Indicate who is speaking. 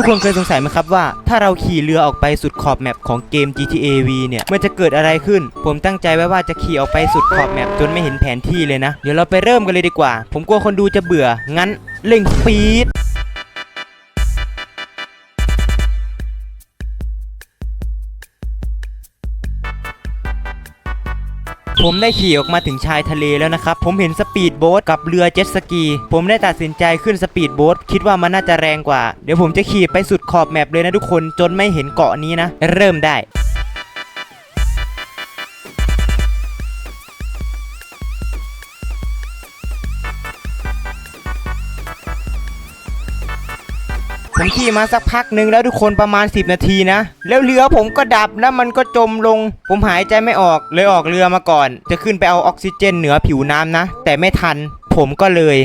Speaker 1: ทุกคนเคยสงสัยไหมครับว่า ถ้าเราขี่เรือออกไปสุดขอบแมปของเกม GTA V เนี่ย มันจะเกิดอะไรขึ้น ผมตั้งใจไว้ว่าจะขี่ออกไปสุดขอบแมปจนไม่เห็นแผนที่เลยนะ เดี๋ยวเราไปเริ่มกันเลยดีกว่า ผมกลัวคนดูจะเบื่อ งั้นเร่งสปีด ผมได้ขี่ออกมาถึงชายทะเลแล้วนะครับ ผมเห็นสปีดโบ๊ทกับเรือเจ็ตสกี ผมได้ตัดสินใจขึ้นสปีดโบ๊ทคิดว่ามันน่าจะแรงกว่า เดี๋ยวผมจะขี่ไปสุดขอบแมปเลยนะทุกคนจนไม่เห็นเกาะนี้นะ เริ่มได้ ผมขี่มาสักพักหนึ่งแล้วทุกคนประมาณ 10 นาทีนะ แล้วเรือผมก็ดับแล้วมันก็จมลง ผมหายใจไม่ออกเลยออกเรือมาก่อน จะขึ้นไปเอาออกซิเจนเหนือผิวน้ำนะ แต่ไม่ทัน ผมก็เลย